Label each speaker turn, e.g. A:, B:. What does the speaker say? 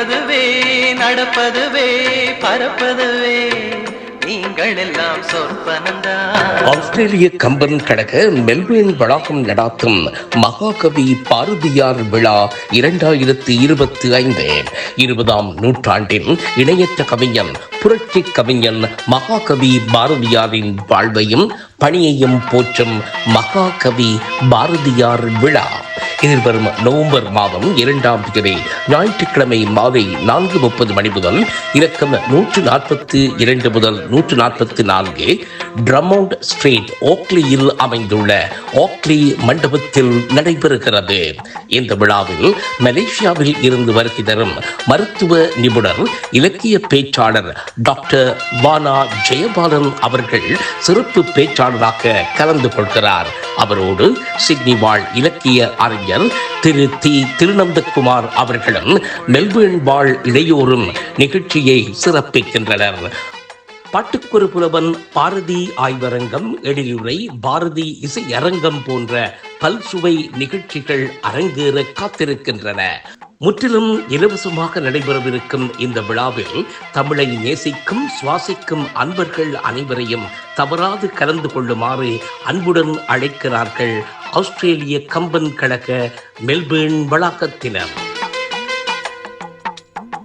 A: நிற்பதுவே நடப்பதுவே பறப்பதுவே நீங்கள் எல்லாம்
B: ஆஸ்திரேலிய கம்பன் கழக மெல்பேர்ன் வளாகம் நடாத்தும் மகாகவி பாரதியார் விழா இரண்டாயிரத்தி இருபத்தி ஐந்து. இருபதாம் நூற்றாண்டின் இணையற்ற கவிஞன் புரட்சி கவிஞன் மகாகவி பாரதியாரின் வாழ்வையும் பணியையும் போற்றும் மகாகவி பாரதியார் விழா. இதில் வரும் நவம்பர் மாதம் இரண்டாம் தேதி ஞாயிற்றுக்கிழமை மாலை நான்கு முப்பது மணி முதல் இலக்கம் நூற்று நாற்பத்தி இரண்டு முதல் நூற்று நாற்பத்தி நான்கு ட்ரமவுண்ட் ஸ்ட்ரீட் ஓக்லியில் அமைந்துள்ள ஓக்லி மண்டபத்தில் நடைபெறுகிறது. இந்த விழாவில் மலேசியாவில் இருந்து வருகை தரும் மருத்துவ நிபுணர் இலக்கிய பேச்சாளர் டாக்டர் வானா ஜெயபாலன் அவர்கள் சிறப்பு பேச்சாளராக கலந்து கொள்கிறார். அவரோடு சிட்னி வாழ் இலக்கிய அறிஞர் திரு தி திருநந்தகுமார் அவர்களும் மெல்பேர்ன் வாழ் இளையோரும் நிகழ்ச்சியை சிறப்பிக்கின்றனர். பாட்டுக்குரு புலவன் பாரதி ஆய்வரங்கம் எழிலுரை பாரதி இசை அரங்கம் போன்ற பல்சுவை நிகழ்ச்சிகள் அரங்கேற காத்திருக்கின்றன. முற்றிலும் இலவசமாக நடைபெறவிருக்கும் இந்த விழாவில் தமிழை நேசிக்கும் சுவாசிக்கும் அன்பர்கள் அனைவரையும் தவறாது கலந்து கொள்ளுமாறு அன்புடன் அழைக்கிறார்கள் ஆஸ்திரேலிய கம்பன் கழக மெல்பேர்ன் வளாகத்தினர்.